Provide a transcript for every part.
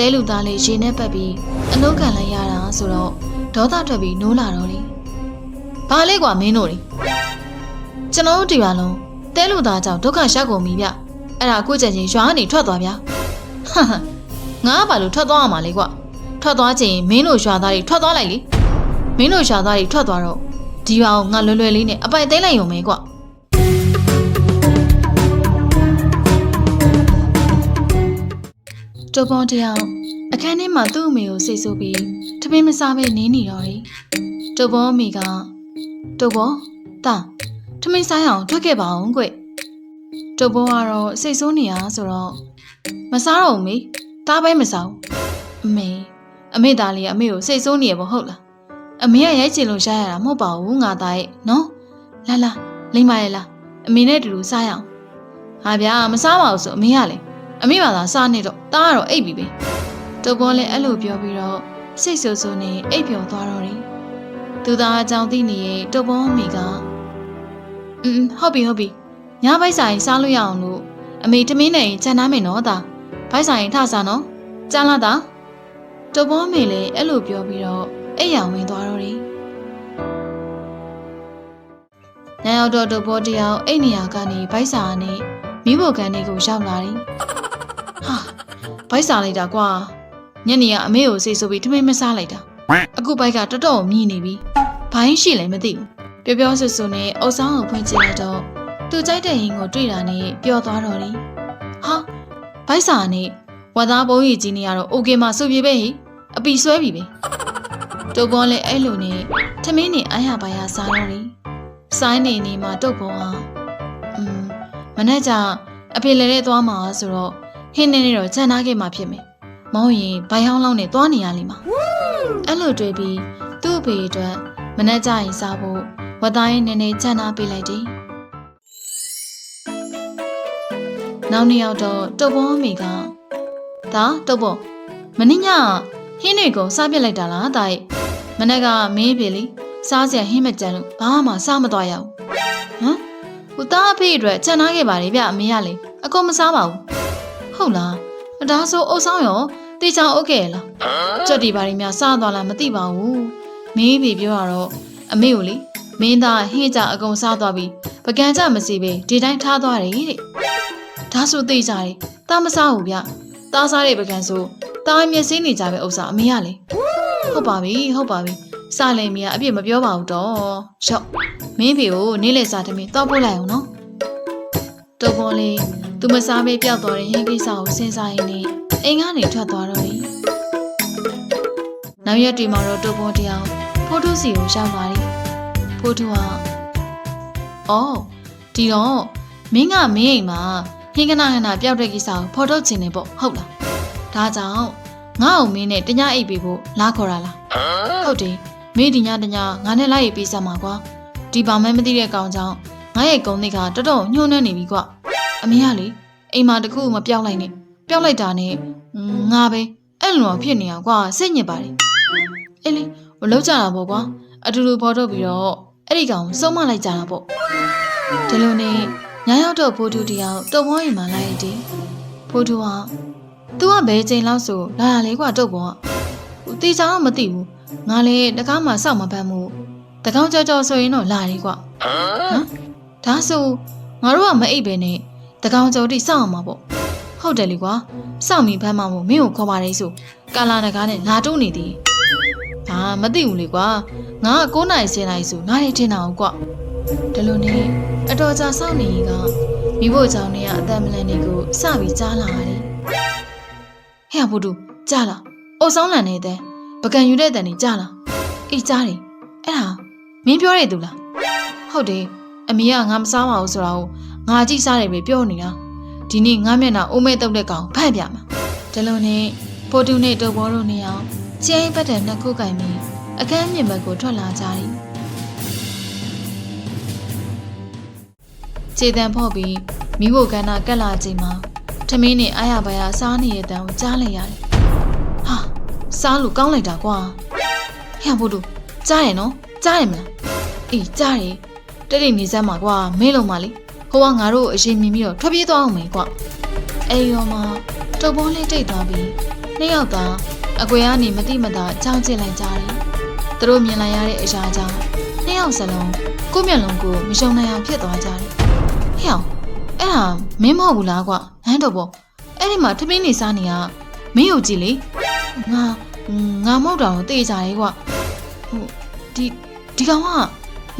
တဲလူသားလေးရေနဲ့ပတ်ပြီးအလုံးခံလိုက်ရတာဆိုတော့ဒေါသထွက်ပြီးနိုးလာတော့လေဘာလဲကွာမင်းတို့လေကျွန်တော်တို့ဒီပါလုံးတဲလူသားကြောင့်ဒုက္ခရှောက်ကုန်ပြီဗျအဲ့ဒါအခုချက်ချင်းရွာကနေထွက်သွားဗျာဟဟငါကဘာလို့ထွက်သွားရမှာလဲကွာထွက်သွားချင်ရင်မင်းတို့ရွာသားတွေထွက်သွားလိုက်လေမင်းတို့ရွာသားတွေထွက်သွားတော့ဒီရွာကိုငါလွယ်လွယ်လေးနဲ့အပိုင်သိမ်းလိုက်ရုံပဲကွာ တူပွန်တယောက်အခန်းထဲမှာသူ့အမေကိုစိတ်ဆိုးပြီးထမင်းမစားဘဲနင်းနေတော့တယ်။တူပွန်အမေကတူပွန်တာထမင်းစားရအောင်ထွက်ခဲ့ပါအောင်ကွ။တူပွန်ကတော့စိတ်ဆိုးနေရဆိုတော့မစားတော့ဘူးမေ။တားပဲမစားဘူး။အမေအမေသားလေးကအမေကိုစိတ်ဆိုးနေရပေါ့ဟုတ်လား။အမေကရိုက်ချင်လို့ရှားရတာမဟုတ်ပါဘူးငါသားရဲ့နော်။လာလာလိမ့်ပါရဲ့လားအမေနဲ့အတူတူစားရအောင်။ဟာဗျာမစားပါဘူးဆိုအမေကလည်း အမေပါသာစားနေတော့တားကတော့အိပ်ပြီပဲတုပ်ပေါ်လည်းအဲ့လိုပြောပြီးတော့စိတ်ဆူဆူနဲ့အိပ်ပျော်သွားတော့တယ်သူသားအကြောင်းသိနေရဲ့တုပ်ပေါ်အမေကအင်းဟုတ်ပြီဟုတ်ပြီညဘိုက်ဆိုင်စားလို့ရအောင်လို့အမေတမင်းနဲ့ခြံသားမယ်နော်တာဘိုက်ဆိုင်ထစားနော်ကြားလားတာတုပ်ပေါ်အမေလည်းအဲ့လိုပြောပြီးတော့အိပ်ရောင်ဝင်သွားတော့တယ်ညရောက်တော့တုပ်ပေါ်တယောက်အိတ်နေရာကနေဘိုက်စာနဲ့ မိဖို့ကန်လေးကိုရောက်လာတယ်။ဟာဘိုက်စားလိုက်တာကွာ။ညနေကအမေကိုစိတ်ဆိုးပြီးထမင်းမစားလိုက်တာ။အခုဘိုက်ကတော်တော်မြည်နေပြီ။ဘိုင်းရှိလည်းမသိဘူး။ပြောပြောဆူဆူနဲ့အုပ်ဆောင်ကိုဖွင့်ကြည့်လိုက်တော့သူကြိုက်တဲ့ဟင်းကိုတွေ့တာနဲ့ပျော်သွားတော့တယ်။ဟာဘိုက်စားနဲ့ဝါသားပုံးကြီးကြီးနေရတော့ okay မှာစုပြေပဲဟိ။အပီဆွဲပြီပဲ။တုတ်ပေါ်လည်းအဲ့လိုနဲ့ထမင်းနဲ့အားရပါရစားတော့တယ်။ဆိုင်းနေနေမှာတုတ်ပေါ်အောင် မနေ့ကအဖေလည်းနဲ့သွားမှာဆိုတော့ဟင်းနေနေတော့ခြံထားခဲ့မှဖြစ်မယ်။မောင်းရင်ဘိုင်ဟောင်းလောင်းနဲ့သွားနေရလိမ့်မှာ။အဲ့လိုတွေ့ပြီးသူ့အဖေအတွက်မနှက်ကြရင်စားဖို့ဝတ်သားရင်နည်းနည်းခြံထားပေးလိုက်တယ်။နောက်နေ့ရောက်တော့တုပ်ပေါ်အမေကဒါတုပ်ပေါ်မင်းညဟင်းတွေကိုစားပြစ်လိုက်တာလားတာရဲ့မနေ့ကမင်းပြေလေစားစရာဟင်းမကြမ်းလို့ဘာမှစားမသွားရဘူး။ဟမ် ကိုသားအဖေအတွက်ကြံထားခဲ့ပါတယ်ဗျအမေကလေအကုန်မစားပါဘူးဟုတ်လားဒါဆိုအုပ်ဆောင်ရောတေချောင်အုပ်ခဲ့ရလားကြက်တီပါရီများစားသွားလားမသိပါဘူးမင်းဖေပြောရတော့အမေကိုလေမင်းသားဟင်းကြအကုန်စားသွားပြီပကံကြမစီပဲဒီတိုင်းထားသွားတယ်တဲ့ဒါဆိုတေချာတယ်တာမစားဘူးဗျတားစားတဲ့ပကံဆိုတားမျက်စိနေကြပဲဥစ္စာအမေကလေဟုတ်ပါပြီဟုတ်ပါပြီ စားလေမီကအပြစ်မပြောပါဘူးတော့ရော့မင်းဖေကိုနေ့လေစားတမင်းတောက်ပို့လိုက်အောင်နော်တော်ပေါ်လေးသူမစားမေးပျောက်သွားတဲ့ဟင်းကိစ္စကိုစဉ်းစားရင်းနဲ့အိမ်ကနေထွက်သွားတော့တယ်။နောက်ရက်တွေမှာတော့တိုးပေါ်တယောက်ဖိုးထုစီကိုရောက်လာတယ်။ဖိုးထုကအော်ဒီတော့မင်းကမင်းအိမ်မှာဟင်းကနာကနာပျောက်တဲ့ကိစ္စကိုဖော်ထုတ်ချင်နေပေါ့ဟုတ်လား။ဒါကြောင့်ငါ့အောင်မင်းနဲ့တညအိပ်ပေးဖို့လာခေါ်တာလား။ဟုတ်တယ် မင်းဒီညတညငါနဲ့လိုက်ရေးပေးစမ်းပါကွာ။ဒီပါမဲမသိတဲ့ကောင်ကြောင့်ငါရဲ့ကုန်းသိက္ခာတော်တော်ညှိုးနှံ့နေပြီကွာ။အမေကလေအိမ်မှာတခုမပြောက်လိုက်နဲ့ပြောက်လိုက်တာနဲ့ငါပဲအဲ့လိုတော့ဖြစ်နေအောင်ကွာစိတ်ညစ်ပါတယ်အေးလေမလောက်ကြတာပေါ့ကွာအတူတူပေါ်ထုတ်ပြီးတော့အဲ့ဒီကောင်စုံမလိုက်ကြတာပေါ့ဒီလိုနဲ့ညာရောက်တော့ဖိုးတူတယောက်တုတ်ဘောရင်မှလိုက်တယ်ဖိုးတူက तू ကဘယ်ချိန်လောက်ဆိုလာရလဲကွာတုတ်ဘောကဟိုတေချာတော့မသိဘူး ငါလည်းတကားမှစောက်မပန်းမှုတကောင်ကြောကြောဆိုရင်တော့လာတယ်ကွာဟမ်ဒါဆိုငါတို့ကမအိပ်ပဲနဲ့တကောင်ကျော်တိစောင့်အောင်မှာပေါ့ဟုတ်တယ်လေကွာစောင့်ပြီးဖမ်းမမို့မင်းကိုခေါ်ပါတယ်ဆိုကာလာနဂါနဲ့လာတုံးနေသည်ဟာမသိဘူးလေကွာငါက9နိုင်10နိုင်ဆိုနားနေထင်တာဟုတ်ကွာဒီလိုနဲ့အတော်ကြာစောင့်နေရင်ကမိဖို့ကြောင့်နေရအသက်မလန်နေကိုစပြီးကြားလာရတယ်ဟဲ့ဘုဒ္ဓကြားလားအိုဆောင်လန်နေတဲ့ ပကံယူတဲ့တန်နေကြားလားအေးကြားတယ်အဲ့ဒါမင်းပြောရတူလားဟုတ်တယ်အမေကငါမစားပါဘူးဆိုတာကိုငါကြည့်စားတယ်ပဲပြောနေတာဒီနေ့ငါမျက်နှာအိုးမဲတုပ်တဲ့ကောင်ဖန့်ပြမှာဒီလိုနဲ့ဖိုတူနဲ့တောဘောတို့နေအောင်ကျင်းပတ်တဲ့နှစ်ခုကင်ပြီးအခန်းမြင့်ဘက်ကိုထွက်လာကြတယ်ခြေတံဖော့ပြီးမိဖို့ကန္နာကက်လာချိန်မှာထမင်းနဲ့အားရပါရစားနေတဲ့တန်ကိုကြားလိုက်ရတယ်ဟာ စားလို့ကောင်းလိုက်တာကွာဟဲ့ဘို့တို့ကြားတယ်နော်ကြားတယ်မလားအေးကြားတယ်တက်တိတ်နေစမ်းပါကွာမင်းလုံးမလေးဟိုကငါတို့အရင်မြင်ပြီးတော့ထွက်ပြေးသွားအောင်မယ်ကွအဲ့ဒီတော့မှတုပ်ပေါ်လေးတိတ်သွားပြီးနှစ်ယောက်သာအကွယ်ကနေမတိမတာကြောင်းကျစ်လိုက်ကြတယ်သူတို့မြင်လိုက်ရတဲ့အရာကြောင့်နှစ်ယောက်စလုံးကိုယ့်မျက်လုံးကိုမယုံနိုင်အောင်ဖြစ်သွားကြတယ်ဟဲ့အောင်အဲ့ဒါမင်းမဟုတ်ဘူးလားကွာဟမ်တော့ပေါ့အဲ့ဒီမှာထမင်းနေစားနေရမင်းကိုကြည့်လေငါ ငါမဟုတ်တော့တေးကြတယ်ကွာဟိုဒီဒီကောင်က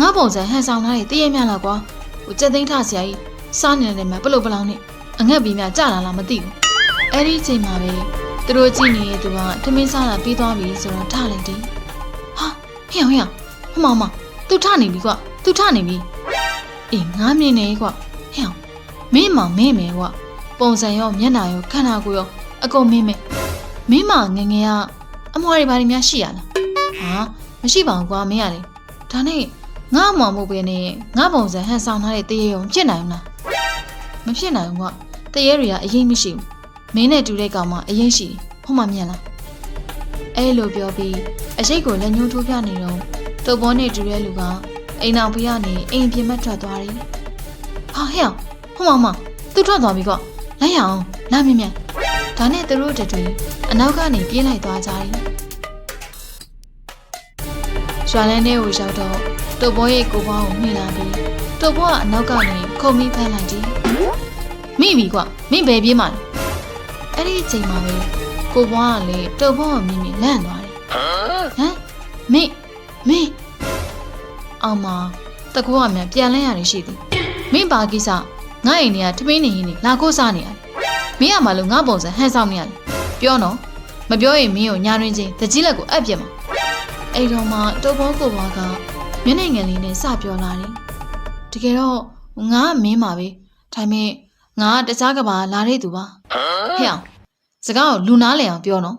ငါပုံစံဟန်ဆောင်ထားတဲ့တည့်ရမြလားကွာဟိုကြက်သိန်းထဆရာကြီးစားနေတယ်မှာပလုတ်ပလောင်နဲ့အငက်ပြီးမြကြလာလားမသိဘူးအဲ့ဒီအချိန်မှာပဲသူတို့ကြည့်နေတဲ့သူကထမင်းစားတာပြီးသွားပြီဆိုတော့ထလိုက်တယ်ဟာဟဲ့ဟဲ့ဟမမသူထနေပြီကွာသူထနေပြီအေးငါမြင်နေကွာဟဲ့မင်းမမင်းမယ်ကွာပုံစံရောမျက်နှာရောခန္ဓာကိုယ်ရောအကုန်မင်းမယ်မင်းမငယ်ငယ်က အမွှားတွေဘာတွေများရှိရလားဟာမရှိပါဘူးကွာမင်းရတယ်ဒါနဲ့ငါအမွှားမို့ပဲနဲ့ငါပုံစံဟန်ဆောင်ထားတဲ့တရေုံဖြစ်နိုင်မလားမဖြစ်နိုင်ဘူးကွာတရေတွေကအရင်မရှိဘူးမင်းနဲ့တူတဲ့ကောင်မအရင်ရှိတယ်ဟုတ်မှမြင်လားအဲ့လိုပြောပြီးအရှိတ်ကိုလက်ညှိုးထိုးပြနေတော့တုပ်ပေါ်နဲ့တူတဲ့လူကအိမ်အောင်ပြရနေအိမ်ပြင်မထွက်သွားတယ်ဟာဟဲ့အောင်ဟိုမမသူထွက်သွားပြီကွာလိုက်ရအောင်လာမြင်မြန် ဒါနဲ့သူတို့တတွေအနောက်ကနေပြေးလိုက်သွားကြတယ်ရွာလန်းထဲကိုရောက်တော့တုပ်ပေါ်ရဲ့ကိုပွားကိုမိလာပြီးတုပ်ပေါ်ကအနောက်ကနေခုံမိဖမ်းလိုက်တယ်မိပြီကွာမိဘယ်ပြေးမှလဲအဲ့ဒီအချိန်မှာပဲကိုပွားကလေတုပ်ပေါ်ကိုမြင်မြင်လန့်သွားတယ်ဟမ်မိမိအောင်မတကူကမြန်ပြန်လဲရတယ်ရှိသည်မင်းဘာကိစ္စငါအိမ်နေကထမင်းနေရင်းနေလာကိုစားနေရတယ် မင်းကမှလို့ငါပုံစံဟန်ဆောင်နေရတယ်ပြောနော်မပြောရင်မင်းကိုညာတွင်ချင်းတကြီးလက်ကိုအပ်ပြစ်မှာအဲ့တော့မှတုပ်ဘောကိုဘွားကမျက်နှာငယ်လေးနဲ့စပြောလာတယ်တကယ်တော့ငါကမင်းပါပဲဒါပေမဲ့ငါကတခြားကဘာလာတဲ့သူပါဟဲ့အောင်စကားကိုလူနာလေအောင်ပြောနော်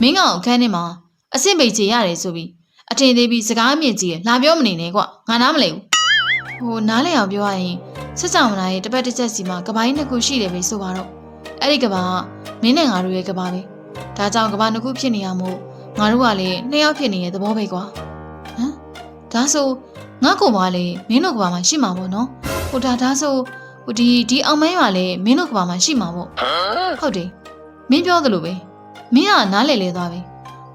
မင်းကောင်အခန်းထဲမှာအဆင့်ပိတ်ချေရတယ်ဆိုပြီးအထင်သေးပြီးစကားမြင့်ကြီးရလာပြောမနေနဲ့ကွငါနားမလဲဘူးဟိုနားလေအောင်ပြောရရင်ဆက်ဆောင်လာရဲ့တစ်ပတ်တစ်ချက်စီမှာကပိုင်းနှစ်ခုရှိတယ်ပဲဆိုပါတော့ အဲ့ဒီကဘာကမင်းနဲ့ငါတို့ရဲ့ကဘာပဲဒါကြောင့်ကဘာနှစ်ခုဖြစ်နေရမို့ငါတို့ကလည်းနှစ်ယောက်ဖြစ်နေတဲ့သဘောပဲကွာဟမ်ဒါဆိုငါကိုပါလေမင်းတို့ကဘာမှရှိမှာပေါ့နော်ဟိုဒါဒါဆိုဟိုဒီဒီအောင်မန်းရွာလေမင်းတို့ကဘာမှရှိမှာပေါ့ဟုတ်တယ်မင်းပြောသလိုပဲမင်းကနားလေလေသွားပြီ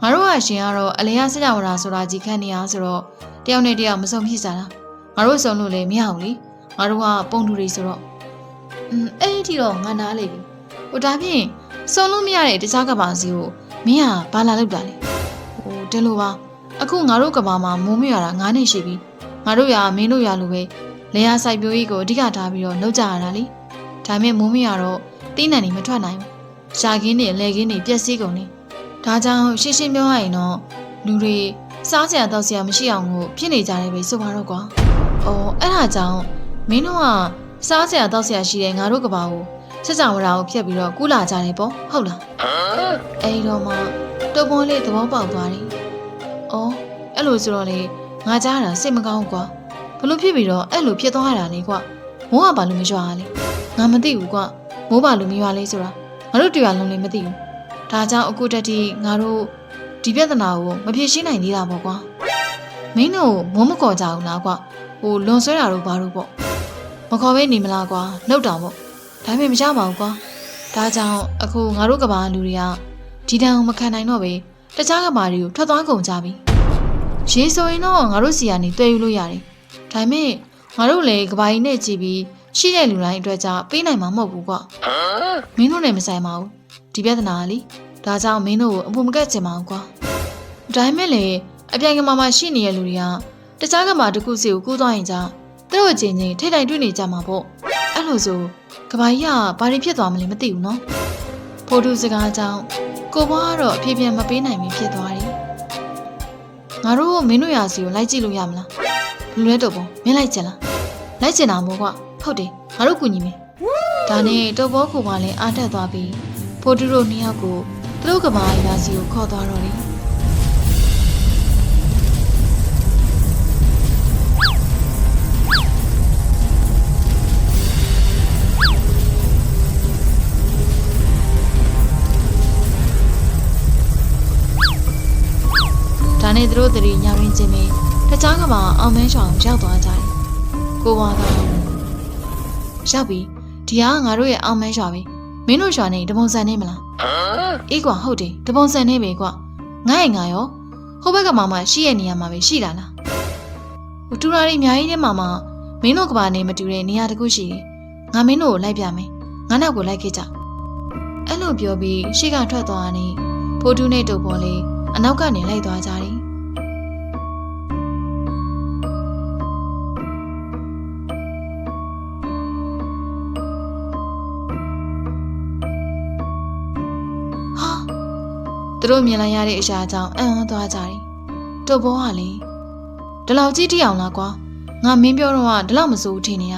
ငါတို့ကရှင်ကတော့အလင်ရစကြဝဠာဆိုတာကြီးခန့်နေရဆိုတော့တယောက်နဲ့တယောက်မစုံဖြစ်ကြတာငါတို့စုံလို့လည်းမရဘူးလေငါတို့ကပုံတူတွေဆိုတော့อืมအဲ့ဒီထိတော့ငါနားလေပြီ ဟိုဒါဖြင့်စုံလို့မရတဲ့တခြားကဘာစီကိုမင်းကဘာလာလောက်တာလဲဟိုတဲလို့ပါအခုငါတို့ကဘာမှာမိုးမရတာ9နှစ်ရှိပြီငါတို့ရမင်းတို့ရလိုပဲလေယာစိုက်ပျိုးရေးကိုအဓိကထားပြီးတော့လုပ်ကြရတာလေဒါပေမဲ့မိုးမရတော့တင်းနံနေမထွက်နိုင်ဘူးရှာခင်းတွေလဲခင်းတွေပျက်စီးကုန်နေဒါကြောင့်ရှင်းရှင်းပြောရရင်တော့လူတွေစားစရာတောက်စရာမရှိအောင်ကိုဖြစ်နေကြတယ်ပဲဆိုပါတော့ကွာ။အော်အဲ့ဒါကြောင့်မင်းတို့ကစားစရာတောက်စရာရှိတဲ့ငါတို့ကဘာကို စကြဝဠာကိုဖျက်ပြီးတော့ကူးလာကြတယ်ပေါ့ဟုတ်လား။အဲ့ဒီတော့မှတုပ်ပွန်လေးသဘောပေါက်သွားတယ်။အော်အဲ့လိုဆိုတော့လေငါကြားတာစိတ်မကောင်းဘူးကွာ။ဘလို့ဖြစ်ပြီးတော့အဲ့လိုဖြစ်သွားတာလေကွာ။မိုးကဘာလို့မရွာလဲ။ငါမသိဘူးကွာ။မိုးဘာလို့မရွာလဲဆိုတာငါတို့တရားလုံးလည်းမသိဘူး။ဒါကြောင့်အခုတက်တီငါတို့ဒီပြဿနာကိုမဖြေရှင်းနိုင်သေးတာပေါ့ကွာ။မင်းတို့မိုးမကော်ကြဘူးလားကွာ။ဟိုလွန်ဆွဲတာတို့ဘာလို့ပေါ့။မခေါ်ဘဲနေမလားကွာ။လောက်တာပေါ့။ ဒါပေမဲ့မရပါဘူးကွာ။ဒါကြောင့်အခုငါတို့ကဘာလူတွေကဒီတန်းကိုမခံနိုင်တော့ပဲတခြားကဘာတွေကိုထွက်သွားကုန်ကြပြီ။ရေဆိုရင်တော့ငါတို့စီကနေတွေ့ယူလို့ရတယ်။ဒါပေမဲ့ငါတို့လည်းကဘာကြီးနဲ့ကြည့်ပြီးရှိတဲ့လူတိုင်းအတွက်ကြပေးနိုင်မှာမဟုတ်ဘူးကွာ။မင်းတို့နဲ့မဆိုင်ပါဘူး။ဒီပြဿနာကလေဒါကြောင့်မင်းတို့ကိုအဖို့မကက်ချင်ပါဘူးကွာ။ဒါပေမဲ့လေအပြိုင်ကမာမှာရှိနေတဲ့လူတွေကတခြားကမာတစ်ခုစီကိုကူးသွားရင်ကြသူတို့အချင်းချင်းထိတ်ထိုင်တွေ့နေကြမှာပေါ့။အဲ့လိုဆို ကဘာကြီးကဘာတွေဖြစ်သွားမလဲမသိဘူးနော်။ဖိုးတူစကားကြောင့်ကိုဘွားကတော့အပြေပြန်မပေးနိုင်ပြီဖြစ်သွားတယ်။ငါတို့မင်းတို့ရာစီကိုလိုက်ကြည့်လို့ရမလား။လူလဲတော့ပေါ့မင်းလိုက်ချင်လား။လိုက်ချင်တာမို့ကွာ။ဟုတ်တယ်ငါတို့ကူညီမယ်။ဒါနဲ့တော့ဘောကိုပါလဲအားတက်သွားပြီးဖိုးတူတို့နှစ်ယောက်ကိုသူတို့ကဘာရာစီကိုခေါ်သွားတော့တယ် နဲ့သူတို့တရီညာရင်းချင်းပဲတခြားကဘာအောင်မန်းချောင်ရောက်သွားကြတယ်ကိုဘွားကရောက်ပြီဒီကငါတို့ရဲ့အောင်မန်းရွာပဲမင်းတို့ရွာနေတပုံစံနေမလားအေးကွာဟုတ်တယ်တပုံစံနေပဲကွာငါ့ရဲ့ငါရောဟိုဘက်ကမှမရှိရဲ့နေရာမှာပဲရှိတာလားဟိုတူရာတွေအများကြီးထဲမှာမှမင်းတို့ကဘာနေမတူတဲ့နေရာတစ်ခုရှိတယ်ငါမင်းတို့ကိုလိုက်ပြမယ်ငါနောက်ကိုလိုက်ခဲ့ကြအဲ့လိုပြောပြီးရှေ့ကထွက်သွားတာနဲ့ဖိုးတူးနဲ့တုပ်ပေါ်လေးအနောက်ကနေလိုက်သွားကြတယ် သူတို့မြင်လိုက်ရတဲ့အရာကြောင့်အံ့ဩသွားကြတယ်။တုတ်ဘောကလေဒီလောက်ကြီးတိအောင်လားကွာငါမင်းပြောတော့ကဒီလောက်မစိုးဘူးထင်နေရ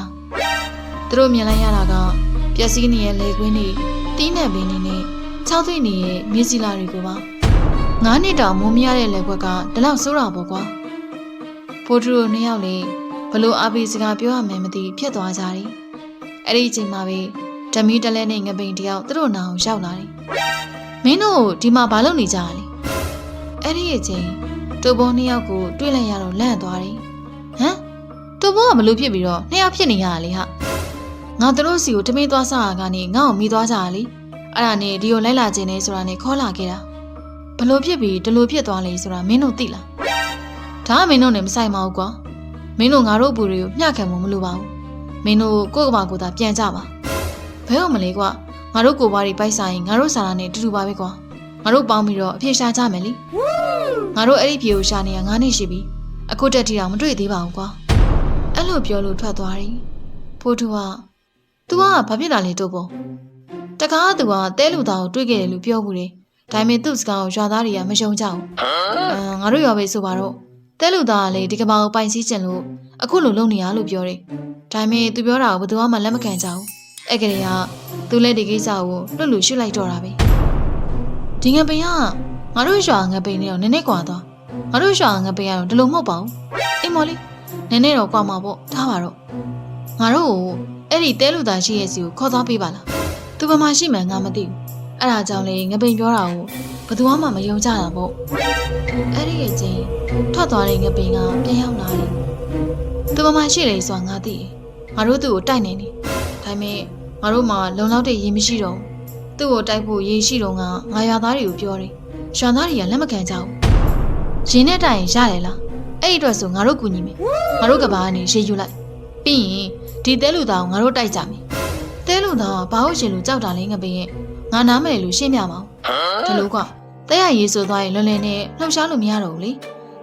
။သူတို့မြင်လိုက်ရတာကပျက်စီးနေတဲ့လေကွင်းတွေတီးနဲ့ပင်တွေနဲ့ခြောက်သွေ့နေတဲ့မြေစီလာတွေကိုပါငါးနှစ်တောင်မိုးမရတဲ့လေကွက်ကဒီလောက်စိုးတာပေါ့ကွာ။ဖိုးထူတို့နှစ်ယောက်လေဘလို့အပိစကားပြောရမယ်မသိဖြစ်သွားကြတယ်။အဲ့ဒီအချိန်မှာပဲဓမီတလဲနဲ့ငပိန်တယောက်သူတို့နာအောင်ရောက်လာတယ်။ မင်းတို့ဒီမှာဘာလုပ်နေကြရလဲအဲ့ဒီအချိန်တူဘောနှစ်ယောက်ကိုတွေ့လိုက်ရတော့လန့်သွားတယ်ဟမ်တူဘောကဘလို့ဖြစ်ပြီးတော့နှစ်ယောက်ဖြစ်နေရတာလေဟာငါတို့စီကိုတမင်းသွားစားရကနေငါ့ကိုမိသွားကြရလေအဲ့ဒါနဲ့ဒီကိုလိုက်လာခြင်းနေဆိုတာနဲ့ခေါ်လာခဲ့တာဘလို့ဖြစ်ပြီးဒီလိုဖြစ်သွားလေဆိုတာမင်းတို့သိလားဒါကမင်းတို့နဲ့မဆိုင်ပါဘူးကွာမင်းတို့ငါတို့အပူတွေကိုမျှခံမှုမလိုပါဘူးမင်းတို့ကိုယ့်ကဘာကိုယ်သာပြန်ကြပါဘဲဟုတ်မလဲကွာ ငါတို့ကိုယ်ပွားတွေပိုက်ဆိုင်ရင်ငါတို့စာလာနဲ့တူတူပါပဲကွာငါတို့ပေါင်းပြီးတော့အဖြေရှာကြမယ်လीငါတို့အဲ့ဒီဖြေကိုရှာနေရ9နှစ်ရှိပြီအခုတက်တီတော့မတွေ့သေးပါဘူးကွာအဲ့လိုပြောလို့ထွက်သွားတယ်ဖိုးထူက तू ကဘာဖြစ်တာလဲတို့ပေါ့တကား तू ကတဲလူသားကိုတွေ့ခဲ့တယ်လို့ပြောဘူးတယ်ဒါပေမဲ့သူ့စကားကိုရွာသားတွေကမယုံကြဘူးအာငါတို့ရွာပဲဆိုပါတော့တဲလူသားကလေဒီကဘာကိုပိုင်စည်းကျင်လို့အခုလိုလုပ်နေရလို့ပြောတယ်ဒါပေမဲ့ तू ပြောတာကိုဘယ်သူမှလက်မခံကြဘူး အဲ့ကလေးကသူလည်းဒီကိစ္စကိုလွတ်လူရှုလိုက်တော့တာပဲဒီငပိန်ကငါတို့ရွာငပိန်နဲ့တော့နည်းနည်းကွာသွားငါတို့ရွာငပိန်ကတော့ဒီလိုမဟုတ်ပါဘူးအိမ်မော်လေးနည်းနည်းတော့ကွာမှာပေါ့ထားပါတော့ငါတို့ကိုအဲ့ဒီတဲလူသားရှိရဲ့စီကိုခေါ်သွားပေးပါလားသူဘာမှရှိမှန်းငါမသိဘူးအဲ့ဒါကြောင့်လေငပိန်ပြောတာကိုဘယ်သူမှမယုံကြတာပေါ့အဲ့ဒီရဲ့ချင်းထွက်သွားတဲ့ငပိန်ကပြန်ရောက်လာတယ်သူဘာမှရှိလေဆိုတာငါသိတယ်ငါတို့သူ့ကိုတိုက်နေနေဒါပေမဲ့ ငါတို့မှလုံလောက်တဲ့ရေမရှိတော့ဘူးသူ့ကိုတိုက်ဖို့ရေရှိတော့ငါငါရွာသားတွေကိုပြောတယ်ရွာသားတွေကလက်မခံကြဘူးရင်းနဲ့တိုင်ရင်ရတယ်လားအဲ့ဒီအတွက်ဆိုငါတို့ကူညီမယ်ငါတို့ကဘာကနေရေယူလိုက်ပြီးရင်ဒီတဲလူသားကိုငါတို့တိုက်ကြမယ်တဲလူသားကဘာလို့ရှင်လူကြောက်တာလဲငါပင်ရဲ့ငါနားမယ်လို့ရှင်းပြပါဦးဒီလိုကတဲရရေဆိုသွားရင်လွန်လည်နဲ့လှုပ်ရှားလို့မရတော့ဘူးလေ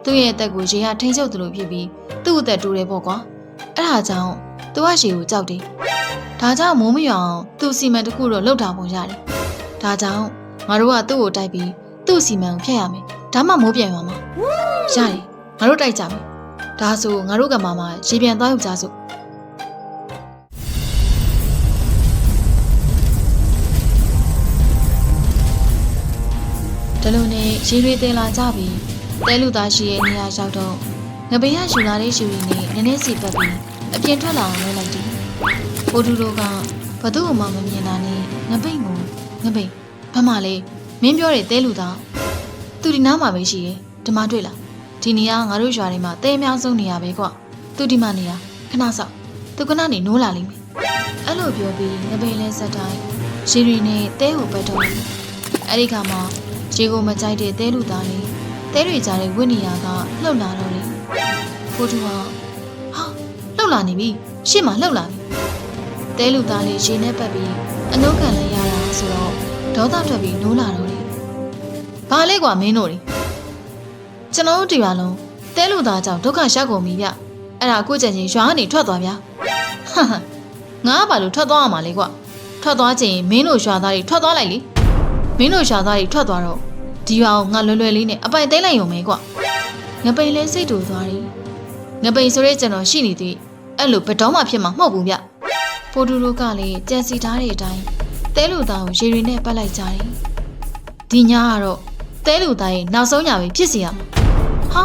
သူ့ရဲ့အသက်ကိုရေကထိန်းချုပ်တယ်လို့ဖြစ်ပြီးသူ့အသက်တိုးတယ်ပေါ့ကွာအဲ့ဒါကြောင့် သူကရေကိုကြောက်တယ်ဒါကြောင့်မိုးမရောင်သူ့စီမံတစ်ခုတော့လှုပ်တာပုံရတယ်။ဒါကြောင့်ငါတို့ကသူ့ကိုတိုက်ပြီးသူ့စီမံကိုဖျက်ရမယ်။ဒါမှမိုးပြန်ရမှာ။ရတယ်။ငါတို့တိုက်ကြမယ်။ဒါဆိုငါတို့ကမှမှရေပြန်သွားယူကြစို့။ဒီလိုနဲ့ရေတွေတင်လာကြပြီးတဲလူသားရှိရဲ့နေရာရောက်တော့ငပိရယူလာတဲ့ရှူရီနဲ့နည်းနည်းစီပတ်ပြီး အပြင်ထွက်လာအောင်လုပ်လိုက်တယ်။ပိုတူတို့ကဘသူ့မှမမြင်တာနဲ့ငပိတ်ကိုငပိတ်ဘာမှလဲမင်းပြောတဲ့တဲလူသားသူဒီနားမှာပဲရှိရဲ့ဒီမှာတွေ့လားဒီနေရာငါတို့ရွာထဲမှာတဲအများဆုံးနေရာပဲကွသူဒီမှာနေရာခဏစောက်သူကနာနေနိုးလာလိမ့်မယ်အဲ့လိုပြောပြီးငပိတ်လဲဆက်တိုင်းရှီရီနဲ့တဲကိုပတ်တော့တယ်အဲ့ဒီခါမှာရေကိုမကြိုက်တဲ့တဲလူသားလေးတဲတွေကြားတဲ့ဝိနေယာကလှုပ်လာတော့တယ်ပိုတူကဟာ လှုပ်လာနေပြီရှေ့မှာလှုပ်လာပြီတဲလူသားလေးရေနဲ့ပတ်ပြီးအနှုတ်ခံလိုက်ရတာဆိုတော့ဒေါသထွက်ပြီးနိုးလာတော့တယ်။ဘာလဲကွာမင်းတို့တွေကျွန်တော်တို့ဒီပါလုံးတဲလူသားကြောင့်ဒုက္ခရောက်ကုန်ပြီဗျ။အဲ့ဒါအခုချက်ချင်းရွာကနေထွက်သွားဗျာ။ဟာဟာငါကဘာလို့ထွက်သွားရမှာလဲကွာ။ထွက်သွားချင်းမင်းတို့ရွာသားတွေထွက်သွားလိုက်လေ။မင်းတို့ရွာသားတွေထွက်သွားတော့ဒီရွာကိုငါလွယ်လွယ်လေးနဲ့အပိုင်သိမ်းလိုက်ရုံပဲကွာ။ငပိန်လဲစိတ်တူသွားတယ်။ငပိန်ဆိုတဲ့ကျွန်တော်ရှိနေသေး အဲ့လိုဘယ်တော့မှဖြစ်မှာမဟုတ်ဘူးဗျ။ပိုတူတို့ကလည်းကြံစီထားတဲ့အတိုင်းတဲလူသားကိုရေတွေနဲ့ပတ်လိုက်ကြတယ်။ဒီညကတော့တဲလူသားရဲ့နောက်ဆုံးညပဲဖြစ်စီရမှာ။ဟာ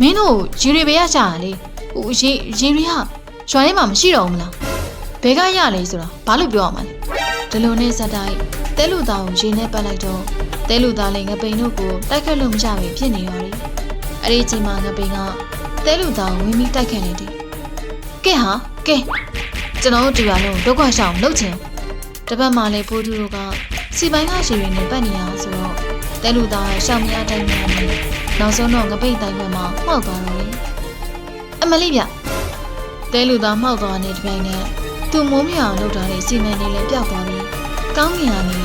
မင်းတို့ရေတွေပဲရချရလေ။ဟိုရေရေတွေကရွာထဲမှာမရှိတော့ဘူးမလား။ဘယ်ကရလဲဆိုတာဘာလို့ပြောရမှာလဲ။ဒီလိုနဲ့ဇက်တိုင်းတဲလူသားကိုရေနဲ့ပတ်လိုက်တော့တဲလူသားလည်းငပိန်တို့ကိုတိုက်ခတ်လို့မရပဲဖြစ်နေရောတယ်။အဲ့ဒီအချိန်မှာငပိန်ကတဲလူသားကိုဝင်ပြီးတိုက်ခတ်နေတယ်။ ကဲဟာကဲကျွန်တော်တို့ဒီပါလုံးဒုက္ခရှောင်လုပ်ချင်တပတ်မှလည်းဖိုးသူတို့ကစီပိုင်းကရှည်ရင်းနဲ့ပတ်နေရဆိုတော့တဲလူသားရှောင်မရတိုင်းများနေနောက်ဆုံးတော့ငပိတ်တိုင်းဘက်မှာမှောက်သွားတော့လေအမလေးဗျတဲလူသားမှောက်သွားတဲ့တပြိုင်နက်သူ့မိုးမြအောင်လုပ်ထားတဲ့စီမံနေလည်းပြောက်သွားပြီးကောင်းကင်ကနေ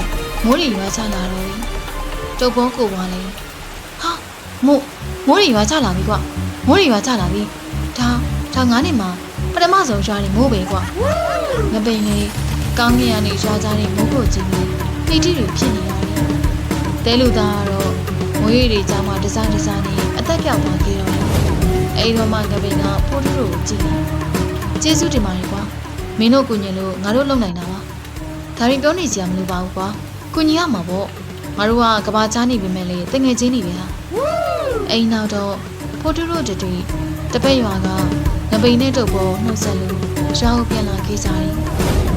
မိုးရီရွာချလာတော့လေတုပ်ပေါ်ကိုပွားလေဟာမိုးမိုးရီရွာချလာပြီကွမိုးရီရွာချလာပြီဒါဒါငါးနေမှာပ ထမဆုံးရွာနေမိုးပဲကွငပိန်လေးကောင်းကင်ကနေရွာကြတဲ့မိုးကိုကြည့်ပြီးနှိတိတွေဖြစ်နေရတယ်တဲလူသားကတော့မိုးရီတွေကြားမှာတစားတစားနေအသက်ပြောက်သွားကြတော့တယ်အဲဒီတော့မှငပိန်ကဖိုးထုတို့ကိုကြည့်နေကျေးဇူးတင်ပါတယ်ကွာမင်းတို့ကုညင်လို့ငါတို့လုံနိုင်တာပါဒါရင်ပြောနေစရာမလိုပါဘူးကွာကုညင်ရမှာပေါ့ငါတို့ကကဘာချားနေပြီမဲ့လေတငယ်ချင်းနေပြီဟာအိမ်နောက်တော့ဖိုးထုတို့တည်းတပည့်ရွာကင ပိန်နဲ့တုပ်ပေါ်နှုတ်ဆက်လို့ရွာကိုပြန်လာခဲ့ကြတယ်